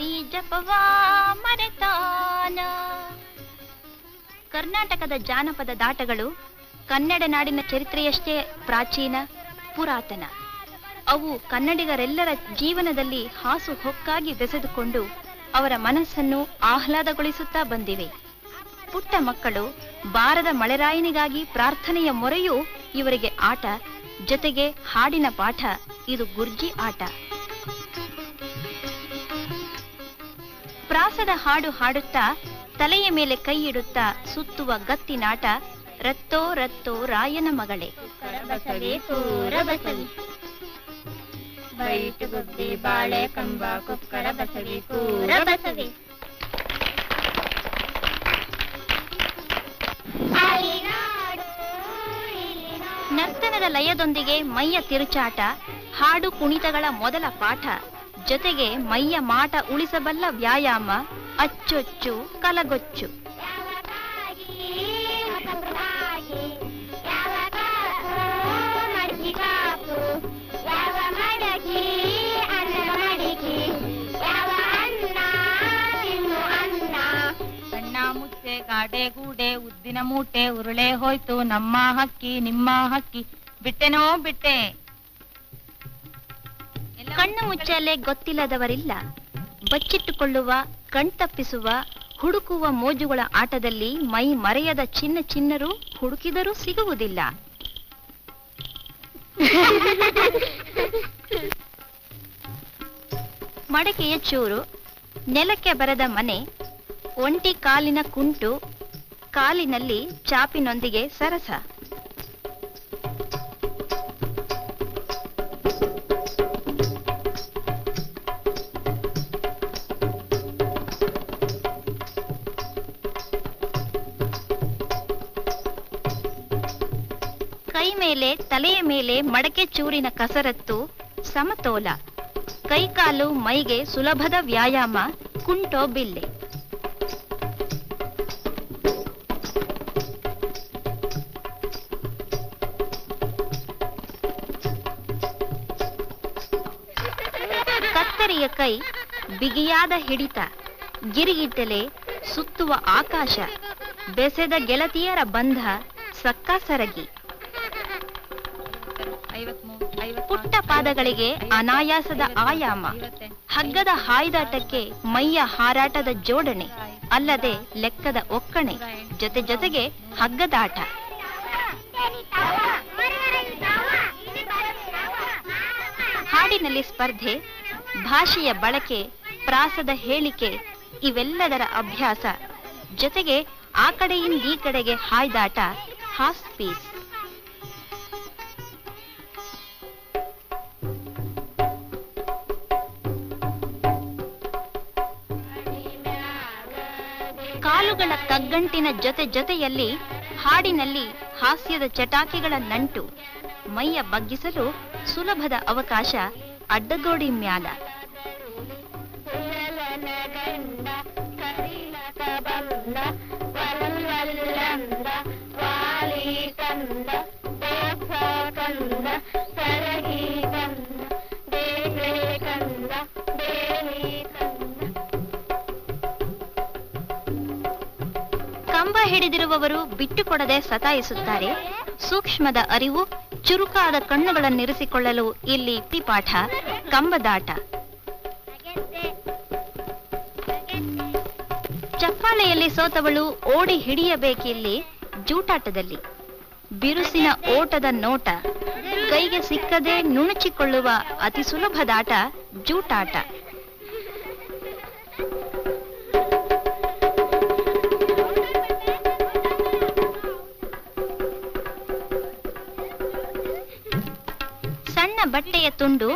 ಸನ್ಯಾಸಿ ಜಪವಾ ಕರ್ನಾಟಕದ ಜಾನಪದ ದಾಟಗಳು ಕನ್ನಡ ನಾಡಿನ ಚರಿತ್ರೆಯಷ್ಟೇ ಪ್ರಾಚೀನ, ಪುರಾತನ. ಅವು ಕನ್ನಡಿಗರೆಲ್ಲರ ಜೀವನದಲ್ಲಿ ಹಾಸು ಹೊಕ್ಕಾಗಿ ಬೆಸೆದುಕೊಂಡು ಅವರ ಮನಸ್ಸನ್ನು ಆಹ್ಲಾದಗೊಳಿಸುತ್ತಾ ಬಂದಿವೆ. ಪುಟ್ಟ ಮಕ್ಕಳು ಬಾರದ ಮಳೆರಾಯನಿಗಾಗಿ ಪ್ರಾರ್ಥನೆಯ ಮೊರೆಯೂ ಇವರಿಗೆ ಆಟ, ಜೊತೆಗೆ ಹಾಡಿನ ಪಾಠ, ಇದು ಗುರ್ಜಿ ಆಟ. ಪ್ರಾಸದ ಹಾಡು ಹಾಡುತ್ತಾ ತಲೆಯ ಮೇಲೆ ಕೈ ಇಡುತ್ತಾ ಸುತ್ತುವ ಗತ್ತಿನಾಟ ರತ್ತೋ ರತ್ತೋ ರಾಯನ ಮಗಳೇ. ಗುಬ್ಬಿ ಬಾಳೆ ಕಂಬ ಕುಕ್ಕರ ಬಸವಿ ಕೂರ ಬಸವಿ ನರ್ತನದ ಲಯದೊಂದಿಗೆ ಮೈಯ ತಿರುಚಾಟ ಹಾಡು ಕುಣಿತಗಳ ಮೊದಲ ಪಾಠ. ಜೊತೆಗೆ ಮೈಯ ಮಾಟ ಉಳಿಸಬಲ್ಲ ವ್ಯಾಯಾಮ, ಅಚ್ಚೊಚ್ಚು, ಕಲಗೊಚ್ಚು. ಮುಚ್ಚೆ ಗೂಡೆ, ಉದ್ದಿನ ಮೂಟೆ, ಉರುಳೆ ಹೋಯ್ತು, ನಮ್ಮ ಹಕ್ಕಿ, ನಿಮ್ಮ ಹಕ್ಕಿ. ಬಿಟ್ಟೆನೋ ಬಿಟ್ಟೆ. ಕಣ್ಣು ಮುಚ್ಚಾಲೆ ಗೊತ್ತಿಲ್ಲದವರಿಲ್ಲ. ಬಚ್ಚಿಟ್ಟುಕೊಳ್ಳುವ ಕಣ್ತಪ್ಪಿಸುವ ಹುಡುಕುವ ಮೋಜುಗಳ ಆಟದಲ್ಲಿ ಮೈ ಮರೆಯದ ಚಿನ್ನ ಚಿನ್ನರು ಹುಡುಕಿದರೂ ಸಿಗುವುದಿಲ್ಲ. ಮಡಕೆಯ ಚೂರು, ನೆಲಕ್ಕೆ ಬರದ ಮನೆ, ಒಂಟಿ ಕಾಲಿನ ಕುಂಟು, ಕಾಲಿನಲ್ಲಿ ಚಾಪಿನೊಂದಿಗೆ ಸರಸ. ಮೇಲೆ, ತಲೆಯ ಮೇಲೆ ಮಡಕೆ ಚೂರಿನ ಕಸರತ್ತು, ಸಮತೋಲ. ಕೈಕಾಲು ಮೈಗೆ ಸುಲಭದ ವ್ಯಾಯಾಮ, ಕುಂಟೋ ಬಿಲ್ಲೆ. ಕತ್ತರಿಯ ಕೈ ಬಿಗಿಯಾದ ಹಿಡಿತ ಗಿರಿಗಿಟ್ಟಲೆ ಸುತ್ತುವ ಆಕಾಶ, ಬೆಸೆದ ಗೆಳತಿಯರ ಬಂಧ ಸಕ್ಕ ಪುಟ್ಟ ಪಾದಗಳಿಗೆ ಅನಾಯಾಸದ ಆಯಾಮ. ಹಗ್ಗದ ಹಾಯ್ದಾಟಕ್ಕೆ ಮೈಯ ಹಾರಾಟದ ಜೋಡಣೆ, ಅಲ್ಲದೆ ಲೆಕ್ಕದ ಒಕ್ಕಣೆ, ಜೊತೆ ಜೊತೆಗೆ ಹಗ್ಗದಾಟ. ಹಾಡಿನಲ್ಲಿ ಸ್ಪರ್ಧೆ, ಭಾಷೆಯ ಬಳಕೆ, ಪ್ರಾಸದ ಹೇಳಿಕೆ, ಇವೆಲ್ಲದರ ಅಭ್ಯಾಸ. ಜೊತೆಗೆ ಆ ಕಡೆಯಿಂದ ಈ ಕಡೆಗೆ ಹಾಯ್ದಾಟ ಹಾಸ್ ಪೀಸ್ ಕಾಲುಗಳ ಕಗ್ಗಂಟಿನ ಜೊತೆ ಜೊತೆಯಲ್ಲಿ ಹಾಡಿನಲ್ಲಿ ಹಾಸ್ಯದ ಚಟಾಕಿಗಳ ನಂಟು ಮೈಯ ಬಗ್ಗಿಸಲು ಸುಲಭದ ಅವಕಾಶ ಅಡ್ಡಗೋಡಿ ಮ್ಯಾಲ. ಕಂಬ ಹಿಡಿದಿರುವವರು ಬಿಟ್ಟುಕೊಡದೆ ಸತಾಯಿಸುತ್ತಾರೆ. ಸೂಕ್ಷ್ಮದ ಅರಿವು ಚುರುಕಾದ ಕಣ್ಣುಗಳನ್ನಿರಿಸಿಕೊಳ್ಳಲು ಇಲ್ಲಿ ಪಿಪಾಠ, ಕಂಬದಾಟ. ಚಪ್ಪಾಳೆಯಲ್ಲಿ ಸೋತವಳು ಓಡಿ ಹಿಡಿಯಬೇಕಿಲ್ಲಿ ಜೂಟಾಟದಲ್ಲಿ. ಬಿರುಸಿನ ಓಟದ ನೋಟ, ಕೈಗೆ ಸಿಕ್ಕದೆ ನುಣುಚಿಕೊಳ್ಳುವ ಅತಿ ಸುಲಭದಾಟ ಜೂಟಾಟ. ಬಟ್ಟೆಯ ತುಂಡು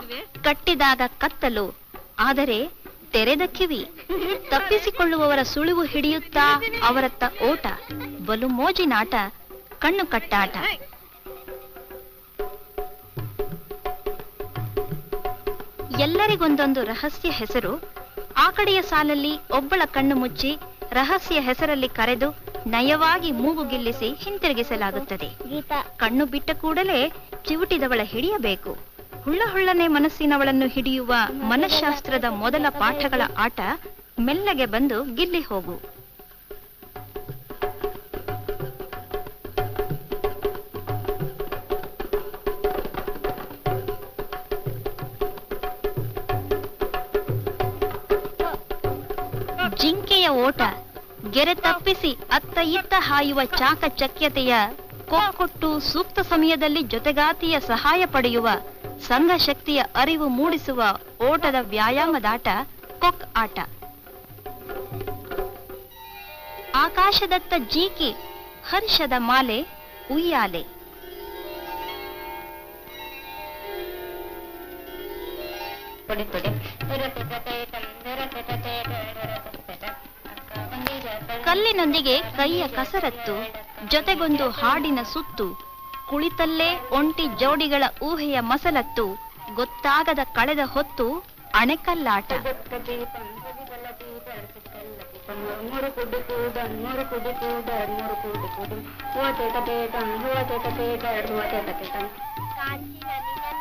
ಕಟ್ಟಿದಾಗ ಕತ್ತಲು. ಆದರೆ ತೆರೆದ ಕಿವಿ. ತಪ್ಪಿಸಿಕೊಳ್ಳುವವರ ಸುಳಿವು ಹಿಡಿಯುತ್ತಾ ಅವರತ್ತ ಓಟ. ಬಲು ಮೋಜಿನಾಟ ಕಣ್ಣು ಕಟ್ಟಾಟ. ಎಲ್ಲರಿಗೊಂದೊಂದು ರಹಸ್ಯ ಹೆಸರು. ಆ ಕಡೆಯ ಸಾಲಲ್ಲಿ ಒಬ್ಬಳ ಕಣ್ಣು ಮುಚ್ಚಿ ರಹಸ್ಯ ಹೆಸರಲ್ಲಿ ಕರೆದು ನಯವಾಗಿ ಮೂಗು ಗಿಲ್ಲಿಸಿ ಹಿಂತಿರುಗಿಸಲಾಗುತ್ತದೆ. ಗೀತಾ. ಕಣ್ಣು ಬಿಟ್ಟ ಕೂಡಲೇ ಚಿವುಟಿದವಳ ಹಿಡಿಯಬೇಕು. ಹುಳ್ಳ ಹುಳ್ಳನೆ ಮನಸ್ಸಿನವಳನ್ನು ಹಿಡಿಯುವ ಮನಃಶಾಸ್ತ್ರದ ಮೊದಲ ಪಾಠಗಳ ಆಟ ಮೆಲ್ಲಗೆ ಬಂದು ಗಿಲ್ಲಿ ಹೋಗು. ಜಿಂಕೆಯ ಓಟ, ಗೆರೆ ತಪ್ಪಿಸಿ ಅತ್ತ ಇತ್ತ ಹಾಯುವ ಚಾಕಚಕ್ಯತೆಯ ಕೊಟ್ಟು ಸೂಕ್ತ ಸಮಯದಲ್ಲಿ ಜೊತೆಗಾತಿಯ ಸಹಾಯ ಪಡೆಯುವ ಸಂಘ ಶಕ್ತಿಯ ಅರಿವು ಮೂಡಿಸುವ ಓಟದ ವ್ಯಾಯಾಮದಾಟ, ಕೊಕ್ ಆಟ. ಆಕಾಶದತ್ತ ಜೀಕಿ, ಹರ್ಷದ ಮಾಲೆ, ಉಯ್ಯಾಲೆ. ಕಲ್ಲಿನೊಂದಿಗೆ ಕೈಯ ಕಸರತ್ತು, ಜೊತೆಗೊಂದು ಹಾಡಿನ ಸುತ್ತು. ಕುಳಿತಲ್ಲೇ ಒಂಟಿ ಜೋಡಿಗಳ ಊಹೆಯ ಮಸಲತ್ತು ಗೊತ್ತಾಗದ ಕಳೆದ ಹೊತ್ತು ಅಣೆಕಲ್ಲಾಟ.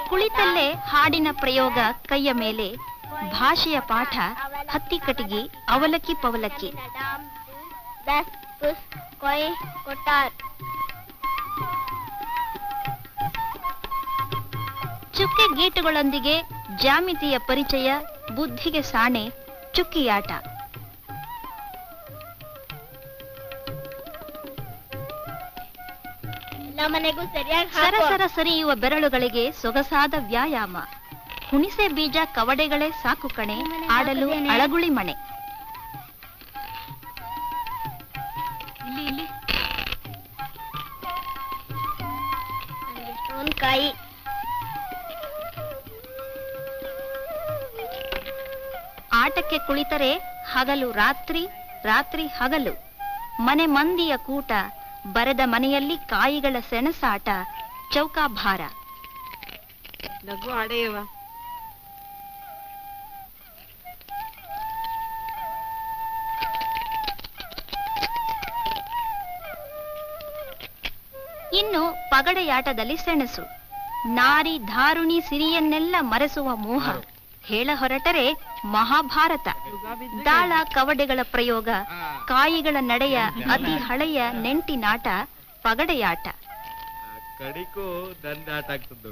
ಕುಳಿತಲ್ಲೇ ಹಾಡಿನ ಪ್ರಯೋಗ ಕೈಯ ಮೇಲೆ, ಭಾಷೆಯ ಪಾಠ ಹತ್ತಿ ಕಟಿಗಿ ಅವಲಕ್ಕಿ ಪವಲಕ್ಕಿ. ಚುಕ್ಕೆ ಗೀಟುಗಳೊಂದಿಗೆ ಜಾಮಿತಿಯ ಪರಿಚಯ ಬುದ್ಧಿಗೆ ಸಾಣೆ ಚುಕ್ಕಿಯಾಟ. ಸರಸರ ಸರಿಯುವ ಬೆರಳುಗಳಿಗೆ ಸೊಗಸಾದ ವ್ಯಾಯಾಮ. ಹುಣಿಸೆ ಬೀಜ ಕವಡೆಗಳೇ ಸಾಕು ಕಣೆ ಆಡಲು ಅಳಗುಳಿ ಮಣೆ. ಕಾಯಿ. ಆಟಕ್ಕೆ ಕುಳಿತರೆ ಹಗಲು ರಾತ್ರಿ ರಾತ್ರಿ ಹಗಲು. ಮನೆ ಮಂದಿಯ ಕೂಟ ಬರೆದ ಮನೆಯಲ್ಲಿ ಕಾಯಿಗಳ ಸೆಣಸಾಟ ಚೌಕಾಭಾರ ಲಘು ಆಡೆಯವ ಇನ್ನು ಪಗಡೆಯಾಟದಲ್ಲಿ ಸೆಣಸು. ನಾರಿ ಧಾರುಣಿ ಸಿರಿಯನ್ನೆಲ್ಲ ಮರೆಸುವ ಮೋಹ. ಹೇಳ ಹೊರಟರೆ ಮಹಾಭಾರತ. ದಾಳ ಕವಡೆಗಳ ಪ್ರಯೋಗ ಕಾಯಿಗಳ ನಡೆಯ ಅತಿ ಹಳೆಯ ನೆಂಟಿನಾಟ ಪಗಡೆಯಾಟ. ಕಡಿಕು ದಂಡಾಟ ಆಗ್ತದ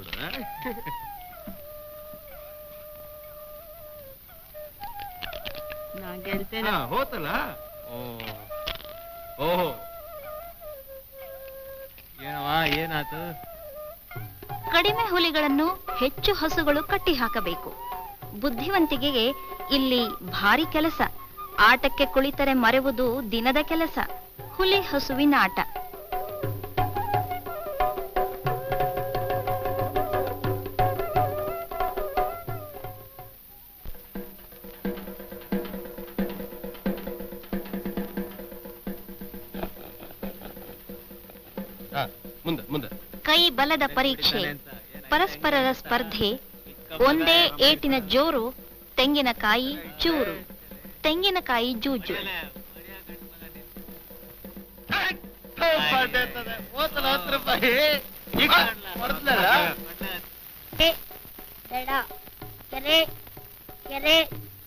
ನಾ ಗೆಲ್ತೇನೆ ಹಾ, ಹೋತಲ್ಲ? ಓ ಓಹೋ ಏನವ ಏನಾತು? ಕಡಿಮೆ ಹುಲಿಗಳನ್ನು ಹೆಚ್ಚು ಹಸುಗಳು ಕಟ್ಟಿ ಹಾಕಬೇಕು ಬುದ್ಧಿವಂತಿಕೆಗೆ ಇಲ್ಲಿ ಭಾರಿ ಕೆಲಸ. ಆಟಕ್ಕೆ ಕುಳಿತರೆ ಮರೆವುದು ದಿನದ ಕೆಲಸ. ಹುಲಿ ಹಸುವಿನ ಆಟ. ಕೈ ಬಲದ ಪರೀಕ್ಷೆ. ಪರಸ್ಪರರ ಸ್ಪರ್ಧೆ. ಒಂದೇ ಏಟಿನ ಜೋರು ತೆಂಗಿನಕಾಯಿ ಚೂರು. ತೆಂಗಿನಕಾಯಿ ಜೂಜು.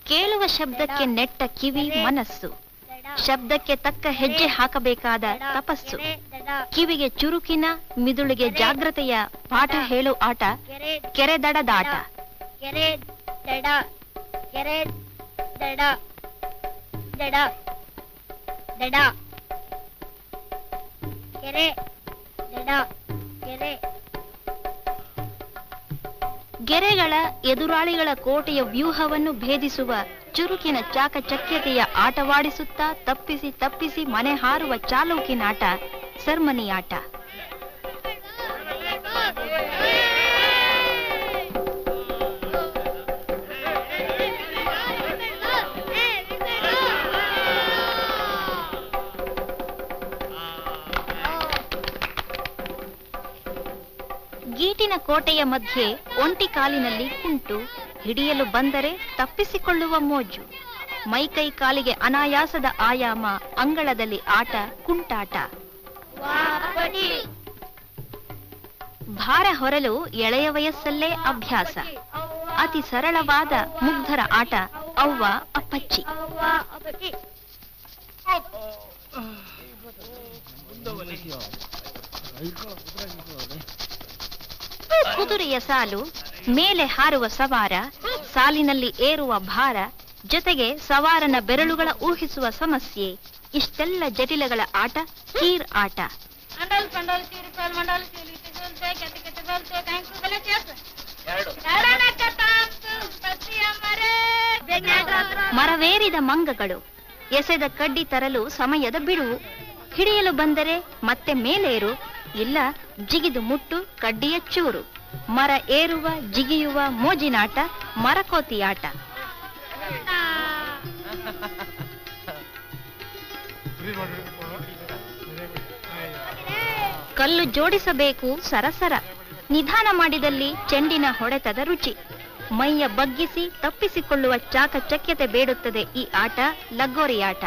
ಕೇಳುವ ಶಬ್ದಕ್ಕೆ ನೆಟ್ಟ ಕಿವಿ ಮನಸ್ಸು. ಶಬ್ದಕ್ಕೆ ತಕ್ಕ ಹೆಜ್ಜೆ ಹಾಕಬೇಕಾದ ತಪಸ್ಸು. ಕಿವಿಗೆ ಚುರುಕಿನ ಮಿದುಳಿಗೆ ಜಾಗ್ರತೆಯ ಪಾಠ ಹೇಳು ಆಟ. ಕೆರೆ ಕೆರೆದಡದಾಟ ಕೆರೆ ದಡ ಕೆರೆ ದಡ ದಡ ದಡ. ಕೆರೆ ದಡ ಕೆರೆ ಗೆರೆಗಳ ಎದುರಾಳಿಗಳ ಕೋಟೆಯ ವ್ಯೂಹವನ್ನು ಭೇದಿಸುವ ಚುರುಕಿನ ಚಾಕಚಕ್ಯತೆಯ ಆಟವಾಡಿಸುತ್ತಾ ತಪ್ಪಿಸಿ ತಪ್ಪಿಸಿ ಮನೆ ಹಾರುವ ಚಾಲೂಕಿನಾಟ, ಸರ್ಮನಿಯಾಟ. ಕೋಟೆಯ ಮಧ್ಯೆ ಒಂಟಿ ಕಾಲಿನಲ್ಲಿ ಕುಂಟು ಹಿಡಿಯಲು ಬಂದರೆ ತಪ್ಪಿಸಿಕೊಳ್ಳುವ ಮೋಜು. ಮೈಕೈ ಕಾಲಿಗೆ ಅನಾಯಾಸದ ಆಯಾಮ ಅಂಗಳದಲ್ಲಿ ಆಟ ಕುಂಟಾಟ. ಭಾರ ಹೊರಲು ಎಳೆಯ ವಯಸ್ಸಲ್ಲೇ ಅಭ್ಯಾಸ. ಅತಿ ಸರಳವಾದ ಮುಗ್ಧರ ಆಟ ಅವ್ವ ಅಪ್ಪಚ್ಚಿ. ಕುದುರೆಯ ಸಾಲು ಮೇಲೆ ಹಾರುವ ಸವಾರ ಸಾಲಿನಲ್ಲಿ ಏರುವ ಭಾರ ಜೊತೆಗೆ ಸವಾರನ ಬೆರಳುಗಳ ಊಹಿಸುವ ಸಮಸ್ಯೆ ಇಷ್ಟೆಲ್ಲ ಜಟಿಲಗಳ ಆಟ ಕೀರ್ ಆಟ. ಮರವೇರಿದ ಮಂಗಗಳು ಎಸೆದ ಕಡ್ಡಿ ತರಲು ಸಮಯದ ಬಿಡುವು. ಹಿಡಿಯಲು ಬಂದರೆ ಮತ್ತೆ ಮೇಲೇರು. ಇಲ್ಲ, ಜಿಗಿದು ಮುಟ್ಟು, ಕಡ್ಡಿಯ ಚೂರು. ಮರ ಏರುವ, ಜಿಗಿಯುವ ಮೋಜಿನಾಟ, ಮರಕೋತಿ ಆಟ. ಕಲ್ಲು ಜೋಡಿಸಬೇಕು ಸರಸರ. ನಿಧಾನ ಮಾಡಿದಲ್ಲಿ ಚೆಂಡಿನ ಹೊಡೆತದ ರುಚಿ. ಮೈಯ ಬಗ್ಗಿಸಿ ತಪ್ಪಿಸಿಕೊಳ್ಳುವ ಚಾಕಚಕ್ಯತೆ ಬೇಡುತ್ತದೆ ಈ ಆಟ ಲಗೋರಿ ಆಟ.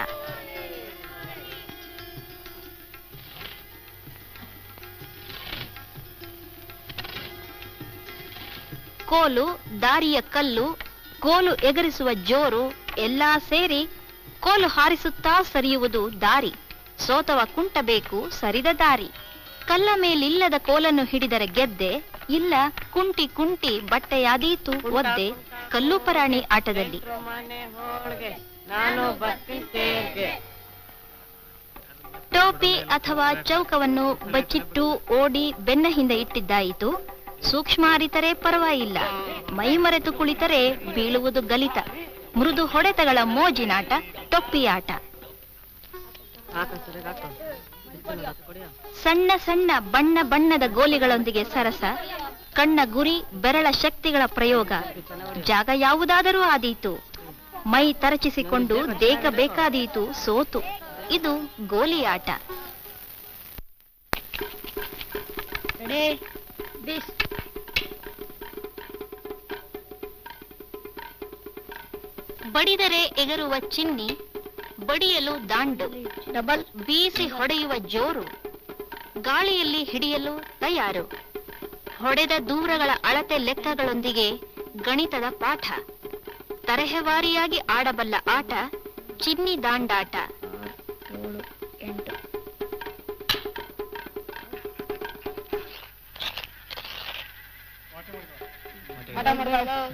ಕೋಲು, ದಾರಿಯ ಕಲ್ಲು, ಕೋಲು ಎಗರಿಸುವ ಜೋರು, ಎಲ್ಲಾ ಸೇರಿ ಕೋಲು ಹಾರಿಸುತ್ತಾ ಸರಿಯುವುದು ದಾರಿ. ಸೋತವ ಕುಂಟಬೇಕು ಸರಿದ ದಾರಿ. ಕಲ್ಲ ಮೇಲಿಲ್ಲದ ಕೋಲನ್ನು ಹಿಡಿದರೆ ಗೆದ್ದೆ, ಇಲ್ಲ ಕುಂಟಿ ಕುಂಟಿ ಬಟ್ಟೆಯಾದೀತು ಒದ್ದೆ ಕಲ್ಲು ಪರಾಣಿ ಆಟದಲ್ಲಿ. ಟೋಪಿ ಅಥವಾ ಚೌಕವನ್ನು ಬಚ್ಚಿಟ್ಟು ಓಡಿ ಬೆನ್ನ ಹಿಂದೆ ಇಟ್ಟಿದ್ದಾಯಿತು. ಸೂಕ್ಷ್ಮ ಅರಿತರೆ ಪರವಾಗಿಲ್ಲ. ಮೈ ಮರೆತು ಕುಳಿತರೆ ಬೀಳುವುದು ಗಲಿತ. ಮೃದು ಹೊಡೆತಗಳ ಮೋಜಿನಾಟ, ತೊಪ್ಪಿಯಾಟ. ಸಣ್ಣ ಸಣ್ಣ ಬಣ್ಣ ಬಣ್ಣದ ಗೋಲಿಗಳೊಂದಿಗೆ ಸರಸ, ಕಣ್ಣ ಗುರಿ, ಬೆರಳ ಶಕ್ತಿಗಳ ಪ್ರಯೋಗ. ಜಾಗ ಯಾವುದಾದರೂ ಆದೀತು. ಮೈ ತರಚಿಸಿಕೊಂಡು ದೇಕ ಬೇಕಾದೀತು, ಸೋತು. ಇದು ಗೋಲಿ ಆಟ ಬಡಿದರೆ ಎಗರುವ ಚಿನ್ನಿ ಬಡಿಯಲು ದಾಂಡು ಡಬಲ್. ಬೀಸಿ ಹೊಡೆಯುವ ಜೋರು ಗಾಳಿಯಲ್ಲಿ ಹಿಡಿಯಲು ತಯಾರು. ಹೊಡೆದ ದೂರಗಳ ಅಳತೆ ಲೆಕ್ಕಗಳೊಂದಿಗೆ ಗಣಿತದ ಪಾಠ. ತರಹವಾರಿಯಾಗಿ ಆಡಬಲ್ಲ ಆಟ ಚಿನ್ನಿ ದಾಂಡಾಟ.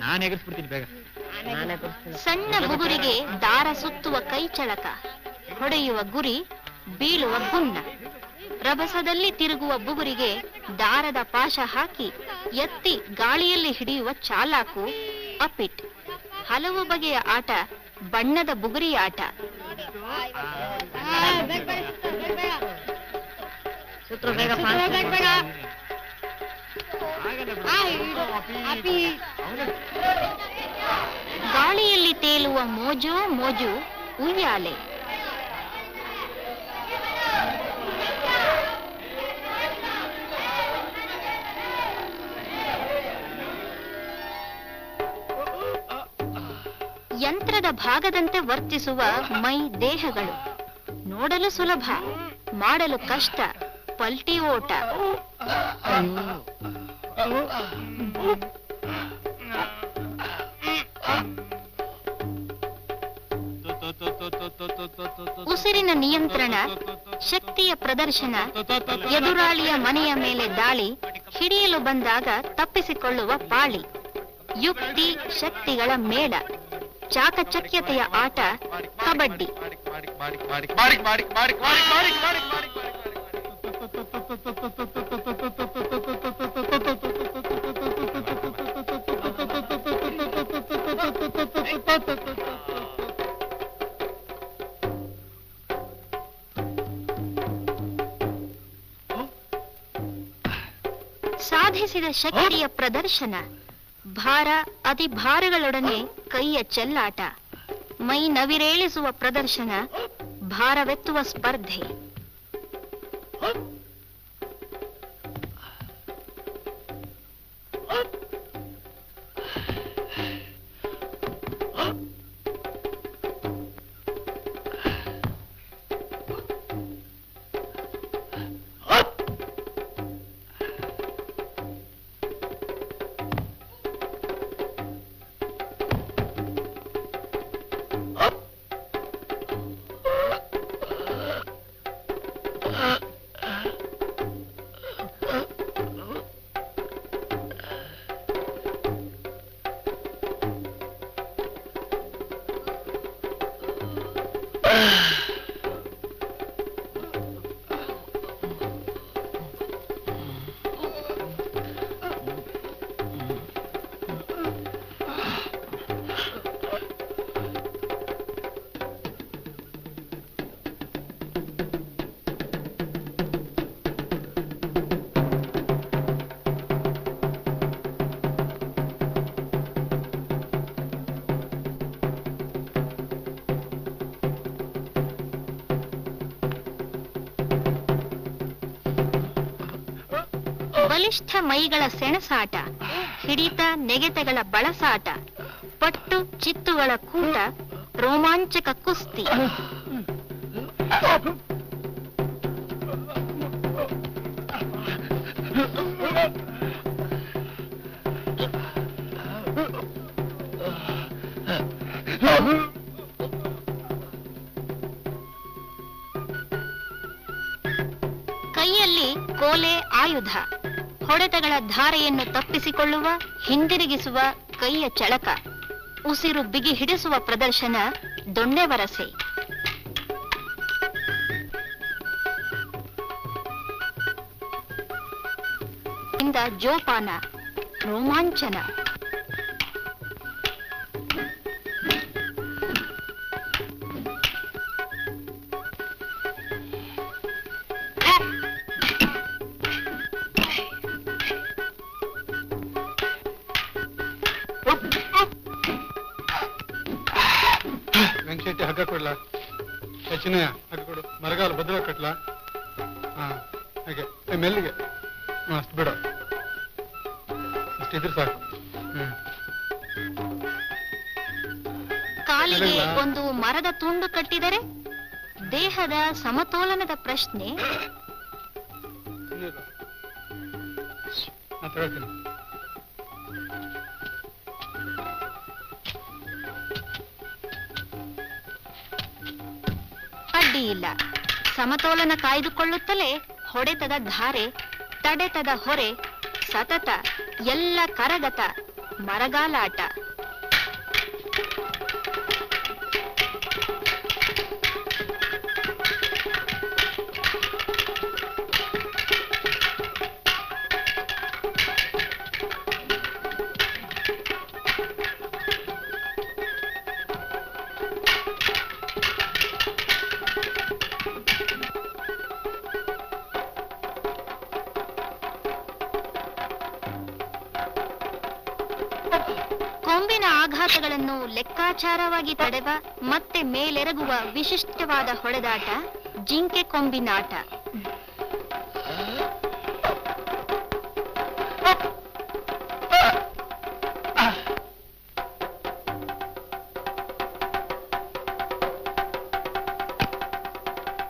ನಾನು ಎಗರ್ಸ್ಬಿಡ್ತೀನಿ ಬೇಗ. ಸಣ್ಣ ಬುಗುರಿಗೆ ದಾರ ಸುತ್ತುವ ಕೈ ಚಳಕ ಹೊಡೆಯುವ ಗುರಿ ಬೀಳುವ ಗುಂಡ ರಭಸದಲ್ಲಿ ತಿರುಗುವ ಬುಗುರಿಗೆ ದಾರದ ಪಾಶ ಹಾಕಿ ಎತ್ತಿ ಗಾಳಿಯಲ್ಲಿ ಹಿಡಿಯುವ ಚಾಲಾಕು ಅಪಿಟ್. ಹಲವು ಬಗೆಯ ಆಟ ಬಣ್ಣದ ಬುಗುರಿ ಆಟ. ಗಾಳಿಯಲ್ಲಿ ತೇಲುವ ಮೋಜು ಮೋಜು, ಉಯ್ಯಾಲೆ. ಯಂತ್ರದ ಭಾಗದಂತೆ ವರ್ತಿಸುವ ಮೈ ದೇಹಗಳು. ನೋಡಲು ಸುಲಭ, ಮಾಡಲು ಕಷ್ಟ, ಪಲ್ಟಿ ಓಟ. ಉಸಿರಿನ ನಿಯಂತ್ರಣ ಶಕ್ತಿಯ ಪ್ರದರ್ಶನ ಎದುರಾಳಿಯ ಮನೆಯ ಮೇಲೆ ದಾಳಿ ಹಿಡಿಯಲು ಬಂದಾಗ ತಪ್ಪಿಸಿಕೊಳ್ಳುವ ಪಾಳಿ ಯುಕ್ತಿ ಶಕ್ತಿಗಳ ಮೇಳ ಚಾಕಚಕ್ಯತೆಯ ಆಟ ಕಬಡ್ಡಿ ಸಾಧಿಸಿದ ಶಕ್ತಿಯ ಪ್ರದರ್ಶನ. ಭಾರ ಅತಿ ಭಾರಗಳೊಡನೆ ಕೈಯ ಚೆಲ್ಲಾಟ. ಮೈ ನವಿರೇಳಿಸುವ ಪ್ರದರ್ಶನ ಭಾರವೆತ್ತುವ ಸ್ಪರ್ಧೆ. ಬಲಿಷ್ಠ ಮೈಗಳ ಸೆಣಸಾಟ ಹಿಡಿತ ನೆಗೆತಗಳ ಬಳಸಾಟ ಪಟ್ಟು ಚಿತ್ತುಗಳ ಕೂಟ ರೋಮಾಂಚಕ ಕುಸ್ತಿ. ಕೈಯಲ್ಲಿ ಕೋಲೆ ಆಯುಧ. ಹೊಡೆತಗಳ ಧಾರೆಯನ್ನು ತಪ್ಪಿಸಿಕೊಳ್ಳುವ ಹಿಂದಿರುಗಿಸುವ ಕೈಯ ಚಳಕ ಉಸಿರು ಬಿಗಿ ಹಿಡಿಸುವ ಪ್ರದರ್ಶನ ದೊಣ್ಣೆವರಸೆ ಇಂದ ಜೋಪಾನ ರೋಮಾಂಚನ. ಹಗ್ಗ ಕೊಡ್ಲಾ? ಚಿನ್ನಯ್ಯ ಹಗ್ಗ ಕೊಡು. ಮರಗಾಲ ಭದ್ರ ಕಟ್ಲಾ? ಹಾ ಹಾಗೆ. ಮೆಲ್ಲಿಗೆ. ಹ್ಮ್ ಅಷ್ಟು ಬಿಡ. ಅಷ್ಟಿದ್ರೆ ಸಾಕು. ಕಾಲಿಗೆ ಒಂದು ಮರದ ತುಂಡು ಕಟ್ಟಿದರೆ ದೇಹದ ಸಮತೋಲನದ ಪ್ರಶ್ನೆ. ಇನ್ನೇನು? ನಾ ಇಲ್ಲ ಸಮತೋಲನ ಕಾಯ್ದುಕೊಳ್ಳುತ್ತಲೇ ಹೊಡೆತದ ಧಾರೆ ತಡೆತದ ಹೊರೆ ಸತತ ಎಲ್ಲ ಕರಗತ ಮರಗಾಲಾಟ. ಲೆಕ್ಕಾಚಾರವಾಗಿ ತಡೆವ ಮತ್ತೆ ಮೇಲೆರಗುವ ವಿಶಿಷ್ಟವಾದ ಹೊಡೆದಾಟ, ಜಿಂಕೆ ಕೊಂಬಿನಾಟ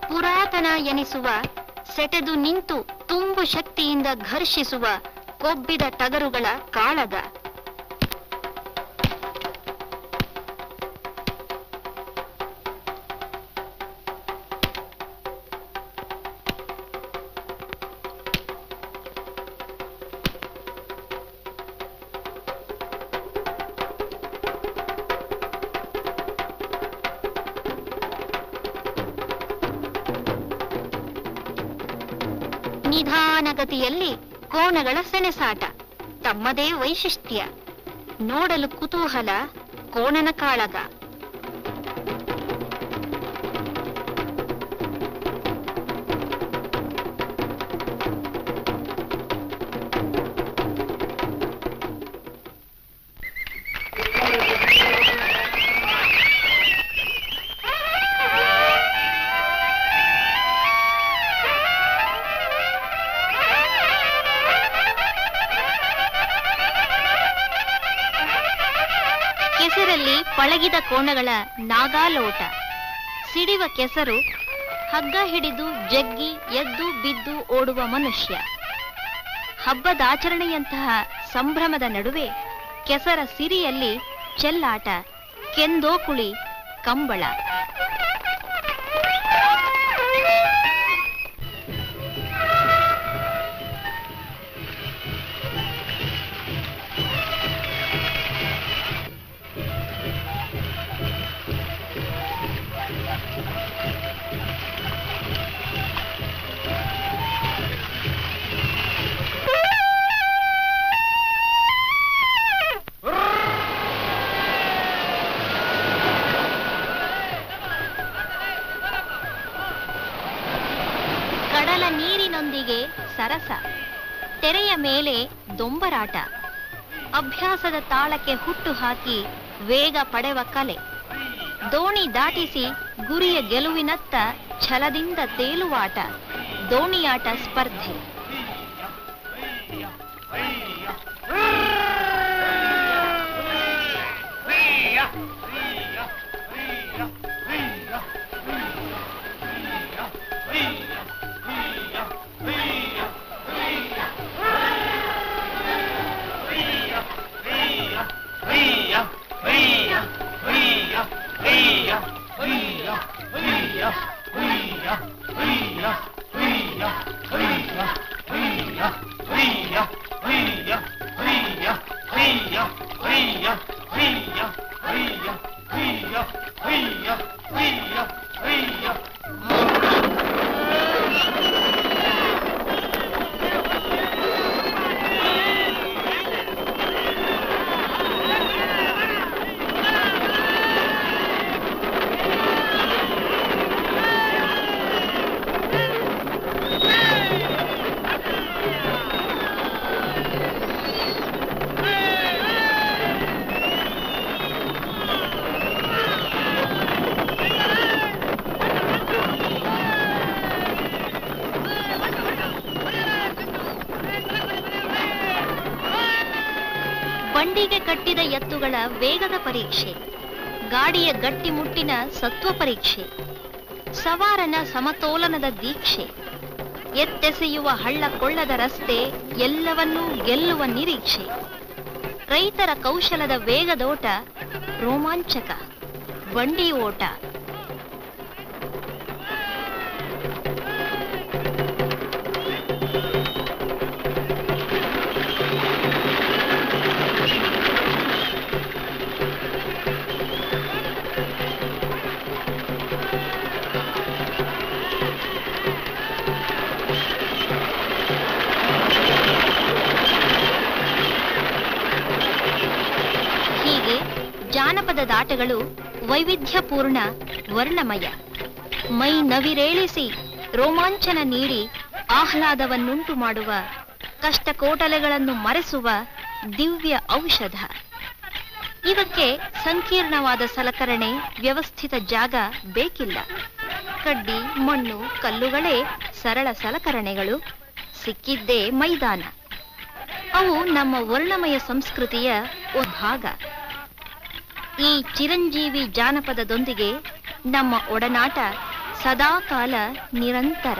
ಪುರಾತನ ಎನಿಸುವ, ಸೆಟೆದು ನಿಂತು ತುಂಬು ಶಕ್ತಿಯಿಂದ ಘರ್ಷಿಸುವ ಕೊಬ್ಬಿದ ಟಗರುಗಳ ಕಾಳಗ. ಕೋಣಗಳ ಸೆಣಸಾಟ. ತಮ್ಮದೇ ವೈಶಿಷ್ಟ್ಯ. ನೋಡಲು ಕುತೂಹಲ ಕೋಣನ ಕಾಳಗ. ಕೋಣಗಳ ನಾಗಾಲೋಟ. ಸಿಡಿವ ಕೆಸರು, ಹಗ್ಗ ಹಿಡಿದು ಜಗ್ಗಿ, ಎದ್ದು, ಬಿದ್ದು ಓಡುವ ಮನುಷ್ಯ. ಹಬ್ಬದಾಚರಣೆಯಂತಹ ಸಂಭ್ರಮದ ನಡುವೆ ಕೆಸರ ಸಿರಿಯಲ್ಲಿ ಚೆಲ್ಲಾಟ ಕೆಂದೋಕುಳಿ ಕಂಬಳ. ಅಭ್ಯಾಸದ ತಾಳಕ್ಕೆ ಹುಟ್ಟು ಹಾಕಿ ವೇಗ ಪಡೆವ ಕಲೆ. ದೋಣಿ ದಾಟಿಸಿ ಗುರಿಯ ಗೆಲುವಿನತ್ತ ಛಲದಿಂದ ತೇಲುವಾಟ, ದೋಣಿಯಾಟ ಸ್ಪರ್ಧೆ. ವೇಗದ ಪರೀಕ್ಷೆ, ಗಾಡಿಯ ಗಟ್ಟಿಮುಟ್ಟಿನ ಸತ್ವ ಪರೀಕ್ಷೆ, ಸವಾರನ ಸಮತೋಲನದ ದೀಕ್ಷೆ, ಎತ್ತೆಸೆಯುವ ಹಳ್ಳ ಕೊಳ್ಳದ ರಸ್ತೆ ಎಲ್ಲವನ್ನೂ ಗೆಲ್ಲುವ ನಿರೀಕ್ಷೆ. ರೈತರ ಕೌಶಲದ ವೇಗದೋಟ ರೋಮಾಂಚಕ, ಬಂಡಿ ಓಟ ದಾಟಗಳು ವೈವಿಧ್ಯಪೂರ್ಣ ವರ್ಣಮಯ. ಮೈ ನವಿರೇಳಿಸಿ ರೋಮಾಂಚನ ನೀಡಿ ಆಹ್ಲಾದವನ್ನುಂಟು ಮಾಡುವ, ಕಷ್ಟಕೋಟಲೆಗಳನ್ನು ಮರೆಸುವ ದಿವ್ಯ ಔಷಧ. ಇವಕ್ಕೆ ಸಂಕೀರ್ಣವಾದ ಸಲಕರಣೆ ವ್ಯವಸ್ಥಿತ ಜಾಗ ಬೇಕಿಲ್ಲ. ಕಡ್ಡಿ, ಮಣ್ಣು, ಕಲ್ಲುಗಳೇ ಸರಳ ಸಲಕರಣೆಗಳು. ಸಿಕ್ಕಿದ್ದೇ ಮೈದಾನ. ಅವು ನಮ್ಮ ವರ್ಣಮಯ ಸಂಸ್ಕೃತಿಯ ಒಂದು ಭಾಗ. ಈ ಚಿರಂಜೀವಿ ಜಾನಪದದೊಂದಿಗೆ ನಮ್ಮ ಒಡನಾಟ ಸದಾಕಾಲ ನಿರಂತರ.